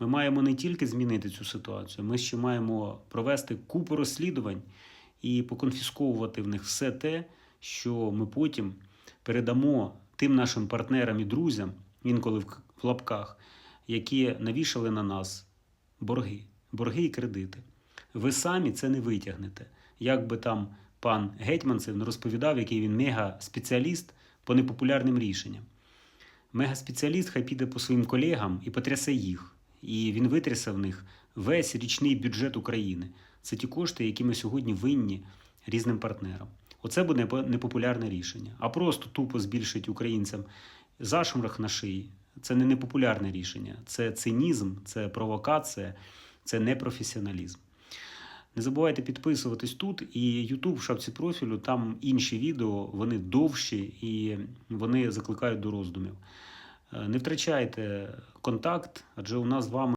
Ми маємо не тільки змінити цю ситуацію, ми ще маємо провести купу розслідувань і поконфісковувати в них все те, що ми потім передамо тим нашим партнерам і друзям, інколи в лапках, які навішали на нас борги, борги і кредити. Ви самі це не витягнете. Як би там пан Гетьманцев не розповідав, який він мега-спеціаліст по непопулярним рішенням. Мегаспеціаліст хай піде по своїм колегам і потрясе їх. І він витрясе в них весь річний бюджет України. Це ті кошти, які ми сьогодні винні різним партнерам. Оце буде непопулярне рішення. А просто тупо збільшити українцям зашморг на шиї. Це не непопулярне рішення. Це цинізм, це провокація, це непрофесіоналізм. Не забувайте підписуватись тут і YouTube в шапці профілю. Там інші відео, вони довші і вони закликають до роздумів. Е, Не втрачайте контакт, адже у нас з вами.